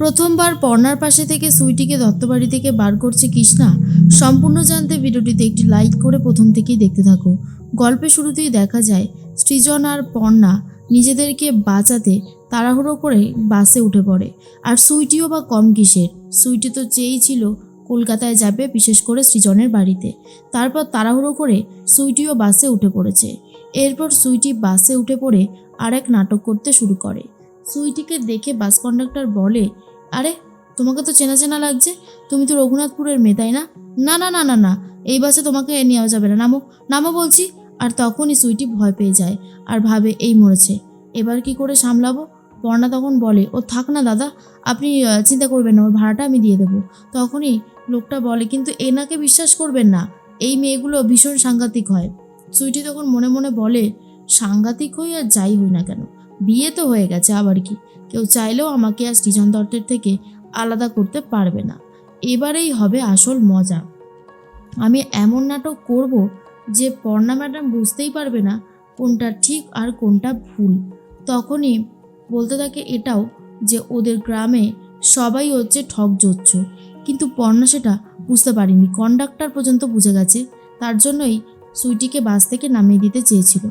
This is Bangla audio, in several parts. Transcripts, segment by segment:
প্রথমবার পর্নার পাশে থেকে সুইটিকে দত্তবাড়ি থেকে বার করছে কৃষ্ণা। সম্পূর্ণ জানতে ভিডিওটিতে একটি লাইক করে প্রথম থেকেই দেখতে থাকো। গল্পের শুরুতেই দেখা যায়, সৃজন আর পর্ণা নিজেদেরকে বাঁচাতে তাড়াহুড়ো করে বাসে উঠে পড়ে। আর সুইটিও বা কম কিসের? সুইটি তো চেয়েই ছিল কলকাতায় যাবে, বিশেষ করে সৃজনের বাড়িতে। তারপর তাড়াহুড়ো করে সুইটিও বাসে উঠে পড়েছে। এরপর সুইটি বাসে উঠে পড়ে আর এক নাটক করতে শুরু করে। সুইটিকে দেখে বাস কন্ডাক্টর বলে, আরে, তোমাকে তো চেনা চেনা লাগছে। তুমি তো রঘুনাথপুরের মেয়ে, তাই না? না না না না না। এই বাসে তোমাকে নেওয়া যাবে না। নামো নামো বলছি। আর তখনই সুইটি ভয় পেয়ে যায় আর ভাবে, এই মরেছে। এবার কি করে সামলাবো? পর্ণা তখন বলে, ও থাক না, দাদা। আপনি চিন্তা করবেন না। ওর ভাড়াটা আমি দিয়ে দেবো। তখনই লোকটা বলে, কিন্তু এনাকে বিশ্বাস করবেন না। এই মেয়েগুলো ভীষণ সাংঘাতিক হয়। সুইটি তখন মনে মনে বলে, সাংঘাতিক হই আর যাই হই না কেন। বিয়ে তো হয়ে গেছে আবার কি। কেউ চাইলেও আমাকে আর সৃজন দত্তের থেকে আলাদা করতে পারবে না। এবারেই হবে আসল মজা। আমি এমন নাটক করব যে পর্ণা ম্যাডাম বুঝতেই পারবে না কোনটা ঠিক আর কোনটা ভুল। তখনই বলতে থাকে এটাও যে ওদের গ্রামে সবাই হচ্ছে ঠক জোচ্ছ। কিন্তু পর্ণা সেটা বুঝতে পারেনি। কন্ডাক্টর পর্যন্ত বুঝে গেছে। তার জন্যই সুইটিকে বাস থেকে নামিয়ে দিতে চেয়েছিল।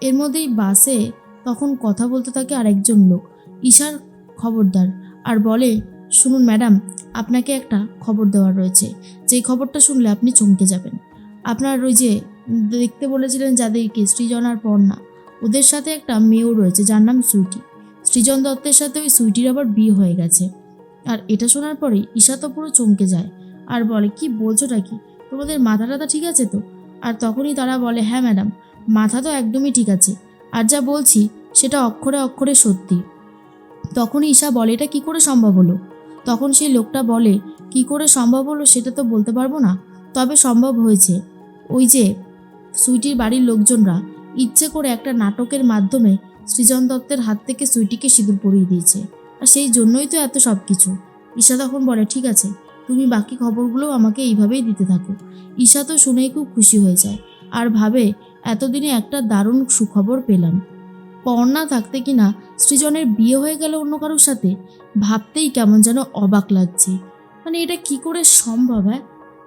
এর মধ্যেই বাসে তখন কথা বলতে থাকে আরেকজন লোক, ঈশার খবরদার, আর বলে, শুনুন ম্যাডাম, আপনাকে একটা খবর দেওয়ার রয়েছে। যেই খবরটা শুনলে আপনি চমকে যাবেন। আপনার ওই যে, দেখতে বলেছিলেন যাদেরকে, সৃজন আর পর্ণা। ওদের সাথে একটা মেয়েও রয়েছে, যার নাম সুইটি। সৃজন দত্তের সাথে ওই সুইটির আবার বিয়ে হয়ে গেছে। আর এটা শোনার পরে ঈশা তো পুরো চমকে যায়। আর বলে, কি বলছোটা কি? তোমাদের মাথা টাথা ঠিক আছে তো? আর তখনই তারা বলে হ্যাঁ ম্যাডাম, মাথা তো একদমই ঠিক আছে। আর যা বলছি, সেটা অক্ষরে অক্ষরে সত্যি। তখন ঈশা বলে, এটা কী করে সম্ভব হলো? তখন সেই লোকটা বলে, কি করে সম্ভব হলো সেটা তো বলতে পারব না, তবে সম্ভব হয়েছে। ওই যে, সুইটির বাড়ির লোকজনরা ইচ্ছে করে একটা নাটকের মাধ্যমে সৃজন দত্তের হাত থেকে সুইটিকে সিঁদুর পরিয়ে দিয়েছে। আর সেই জন্যই তো এত সব কিছু ঈশা তখন বলে, ঠিক আছে, তুমি বাকি খবরগুলো আমাকে এইভাবেই দিতে থাকো। ঈশা তো শুনেই খুব খুশি হয়ে যায়। আর ভাবে এতদিনে একটা দারুণ সুখবর পেলাম। পর্ণা থাকতে কিনা সৃজনের বিয়ে হয়ে গেল অন্য কারোর সাথে, ভাবতেই কেমন যেন অবাক লাগছে। মানে এটা কি করে সম্ভব হ্যাঁ?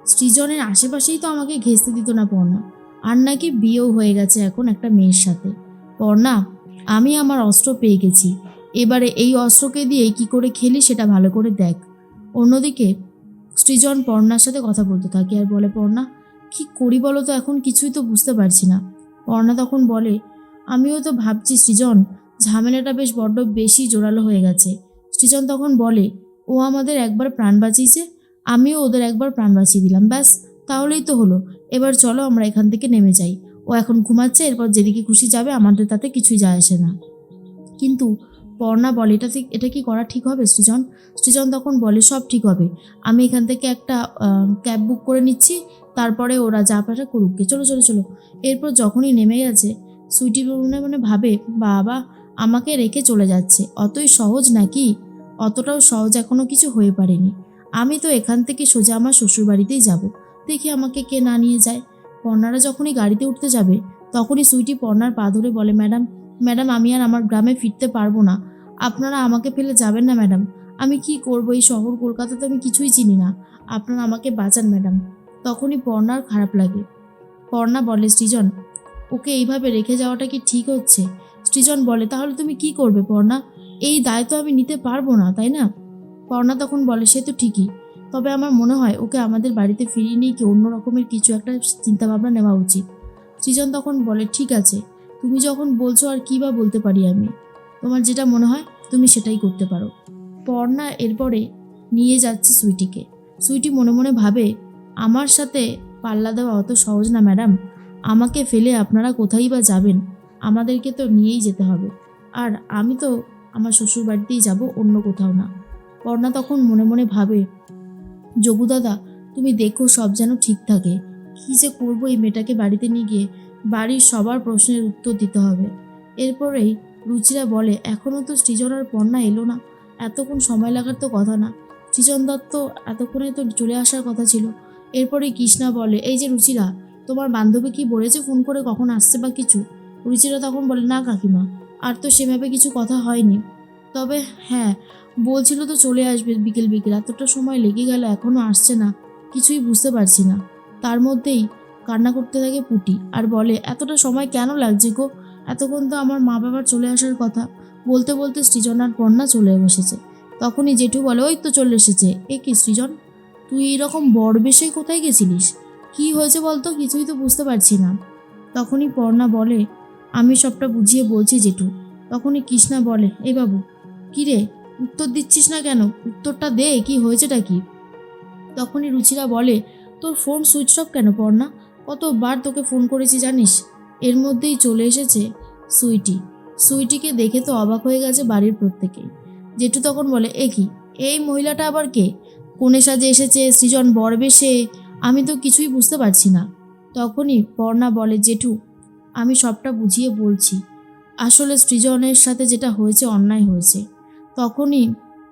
সৃজনের আশেপাশেই তো আমাকে ঘেঁচতে দিত না পর্ণা। আর নাকি বিয়েও হয়ে গেছে এখন একটা মেয়ের সাথে। পর্ণা, আমি আমার অস্ত্র পেয়ে গেছি। এবারে এই অস্ত্রকে দিয়ে কি করে খেলি সেটা ভালো করে দেখ। অন্যদিকে, সৃজন পর্ণার সাথে কথা বলতে থাকে আর বলে, পর্ণা কি করি বলো তো? এখন কিছুই তো বুঝতে পারছি না। পর্ণা তখন বলে, আমিও তো ভাবছি সৃজন, ঝামেলাটা বেশ বড্ড বেশি জোরালো হয়ে গেছে। সৃজন তখন বলে, ও আমাদের একবার প্রাণ বাঁচিয়েছে, আমিও ওদের একবার প্রাণ বাঁচিয়ে দিলাম, ব্যাস, তাহলেই তো হলো। এবার চলো আমরা এখান থেকে নেমে যাই। ও এখন ঘুমাচ্ছে, এরপর যেদিকে খুশি যাবে, আমাদের তাতে কিছুই যায় আসে না। কিন্তু পর্ণা বলে, এটা ঠিক, এটা কি করা ঠিক হবে সৃজন? সৃজন তখন বলে, সব ঠিক হবে। আমি এখান থেকে একটা ক্যাব বুক করে নিচ্ছি তারপরে ওরা যা পারে করুককে চলো চলো চলো। এরপর যখনই নেমে গেছে, সুইটি মনে মনে ভাবে, বাবা, আমাকে রেখে চলে যাচ্ছে। অতই সহজ নাকি? অতটাও সহজ এখনও কিছু হয়ে পারেনি। আমি তো এখান থেকে সোজা আমার শ্বশুরবাড়িতেই যাব। দেখি আমাকে কে না নিয়ে যায়। পর্ণারা যখনই গাড়িতে উঠতে যাবে, তখনই সুইটি পর্ণার পা ধরে বলে, ম্যাডাম ম্যাডাম, আমি আর আমার গ্রামে ফিরতে পারব না। আপনারা আমাকে ফেলে যাবেন না, ম্যাডাম। আমি কি করব? এই শহর, কলকাতাতে আমি কিছুই চিনি না। আপনারা আমাকে বাঁচান, ম্যাডাম। তখনই পর্ণার খারাপ লাগে। পর্ণা বলে, সৃজন, ওকে এইভাবে রেখে যাওয়াটা কি ঠিক হচ্ছে? সৃজন বলে, তাহলে তুমি কি করবে পর্ণা? এই দায় তো আমি নিতে পারব না, তাই না? পর্ণা তখন বলে, সে তো ঠিকই। তবে আমার মনে হয় ওকে আমাদের বাড়িতে ফিরিয়ে নিয়ে কি অন্য রকমের কিছু একটা চিন্তাভাবনা নেওয়া উচিত? সৃজন তখন বলে, ঠিক আছে, তুমি যখন বলছো আর কী বা বলতে পারি আমি? তোমার যেটা মনে হয়, তুমি সেটাই করতে পারো। পর্ণা এরপরে নিয়ে যাচ্ছে সুইটিকে। সুইটি মনে মনে ভাবে আমার সাথে পাল্লা দেওয়া অত সহজ না, ম্যাডাম। আমাকে ফেলে আপনারা কোথায় বা যাবেন? আমাদেরকে তো নিয়েই যেতে হবে। আর আমি তো আমার শ্বশুর বাড়িতেই যাব, অন্য কোথাও না। পর্ণা তখন মনে মনে ভাবে, যোগু দাদা, তুমি দেখো সব যেন ঠিক থাকে। কী যে করব এই মেয়েটাকে বাড়িতে নিয়ে গিয়ে? বাড়ির সবার প্রশ্নের উত্তর দিতে হবে। এরপরেই রুচিরা বলে এখনও তো সৃজন আর পর্ণা এলো না। এতক্ষণ সময় লাগার তো কথা না। সৃজন দত্ত এতক্ষণে তো চলে আসার কথা ছিল। এরপরে কৃষ্ণা বলে, এই যে রুচিরা, তোমার বান্ধবী কি বলেছে ফোন করে কখন আসছে বা কিছু? রুচিরা তখন বলে, না কাকিমা, আর তো সেভাবে কিছু কথা হয়নি। তবে হ্যাঁ বলছিল তো চলে আসবে বিকেল বিকেল, এতটা সময় লেগে গেল এখনও আসছে না, কিছুই বুঝতে পারছি না। তার মধ্যেই কান্না করতে থাকে পুটি আর বলে, এতটা সময় কেন লাগছে গো? এতক্ষণ তো আমার মা বাবার চলে আসার কথা। বলতে বলতে সৃজনার পণ্যা চলে বসেছে তখনই জেঠু বলে, ওই তো চলে এসেছে। এ কি সৃজন? তুই এরকম বড় বেশে কোথায় গেছিলিস? কি হয়েছে বলতো? কিছুই তো বুঝতে পারছি না। তখনই পর্ণা বলে, আমি সবটা বুঝিয়ে বলছি জেঠু। তখনই কৃষ্ণা বলে, এ বাবু, কী রে? উত্তর দিচ্ছিস না কেন? উত্তরটা দে, কি হয়েছেটা কি? তখনই রুচিরা বলে, তোর ফোন সুইচ অফ কেন পড়না কতবার তোকে ফোন করেছি জানিস? এর মধ্যেই চলে এসেছে সুইটি। সুইটিকে দেখে তো অবাক হয়ে গেছে বাড়ির প্রত্যেকেই জেঠু তখন বলে, এ কি? এই মহিলাটা আবার কে? কোণে সাজে এসেছে, সৃজন বর বেশে আমি তো কিছুই বুঝতে পারছি না। তখনই পর্ণা বলে, জেঠু, আমি সবটা বুঝিয়ে বলছি। আসলে সৃজনের সাথে যেটা হয়েছে, অন্যায় হয়েছে। তখনই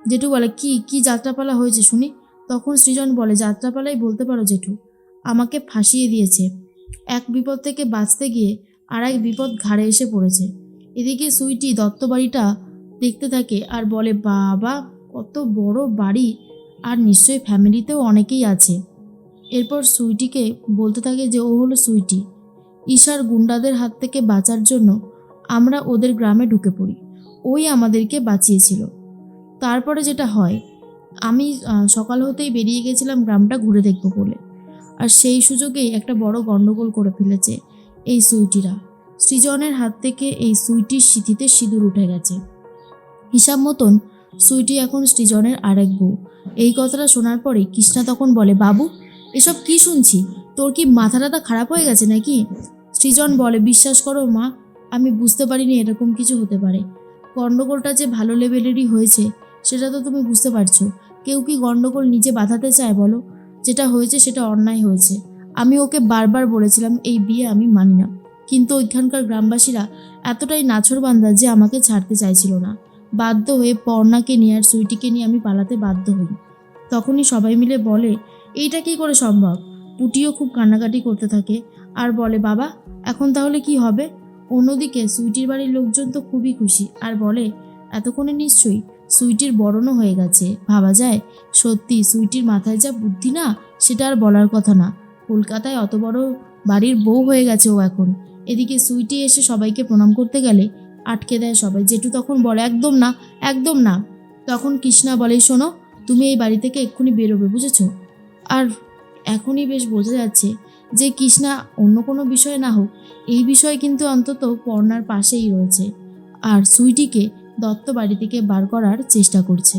জেঠু বলে, কি কি যাত্রাপালা হয়েছে শুনি? তখন সৃজন বলে, যাত্রাপালাই বলতে পারো জেঠু, আমাকে ফাঁসিয়ে দিয়েছে। এক বিপদ থেকে বাঁচতে গিয়ে আর এক বিপদ ঘাড়ে এসে পড়েছে। এদিকে সুইটি দত্তবাড়িটা দেখতে থাকে আর বলে, বাবা, কত বড় বাড়ি। আর নিশ্চয়ই ফ্যামিলিতেও অনেকেই আছে। এরপর সুইটিকে বলতে থাকে যে ও হলো সুইটি। ঈশার গুন্ডাদের হাত থেকে বাঁচার জন্য আমরা ওদের গ্রামে ঢুকে পড়ি। ওই আমাদেরকে বাঁচিয়েছিল। তারপরে যেটা হয়, আমি সকাল হতেই বেরিয়ে গেছিলাম গ্রামটা ঘুরে দেখব বলে। আর সেই সুযোগেই একটা বড় গন্ডগোল করে ফেলেছে এই সুইটিরা। সৃজনের হাত থেকে এই সুইটির স্মৃতিতে সিঁদুর উঠে গেছে। হিসাব মতন সুইটি এখন সৃজনের আরেক বউ। এই কথাটা শোনার পরে কৃষ্ণা তখন বলে, বাবু, এসব কি শুনছি? তোর কি মাথা টাথা খারাপ হয়ে গেছে নাকি? সৃজন বলে, বিশ্বাস করো মা, আমি বুঝতে পারিনি এরকম কিছু হতে পারে। গণ্ডগোলটা যে ভালো লেভেলেরই হয়েছে, সেটা তো তুমি বুঝতে পারছ। কেউ কি গণ্ডগোল নিজে বাঁধাতে চায় বলো? যেটা হয়েছে সেটা অন্যায় হয়েছে। আমি ওকে বারবার বলেছিলাম, এই বিয়ে আমি মানি না। কিন্তু ওইখানকার গ্রামবাসীরা এতটাই নাছরবান্দা যে আমাকে ছাড়তে চাইছিল না। বাধ্য হয়ে পর্ণাকে নিয়ে আর সুইটিকে নিয়ে আমি পালাতে বাধ্য হই। তখনই সবাই মিলে বলে, এইটা কি করে সম্ভব? পুটিও খুব কান্নাকাটি করতে থাকে আর বলে, বাবা, এখন তাহলে কি হবে? অন্যদিকে সুইটির বাড়ির লোকজন তো খুবই খুশি আর বলে, এতক্ষণে নিশ্চয়ই সুইটির বরণও হয়ে গেছে। ভাবা যায়, সত্যি সুইটির মাথায় যা বুদ্ধি না, সেটা আর বলার কথা না। কলকাতায় অত বড় বাড়ির বউ হয়ে গেছে ও এখন। এদিকে সুইটি এসে সবাইকে প্রণাম করতে গেলে আটকে দেয় সবাই। জেঠু তখন বলে, একদম না একদম না। তখন কৃষ্ণা বলে, শোনো, তুমি এই বাড়ি থেকে এক্ষুনি বেরোবে, বুঝেছ? আর এখনই বেশ বোঝা যাচ্ছে যে কৃষ্ণা অন্য কোনো বিষয় না হোক, এই বিষয় কিন্তু অন্তত পর্ণার পাশেই রয়েছে। আর সুইটিকে দত্ত বাড়ি থেকে বার করার চেষ্টা করছে।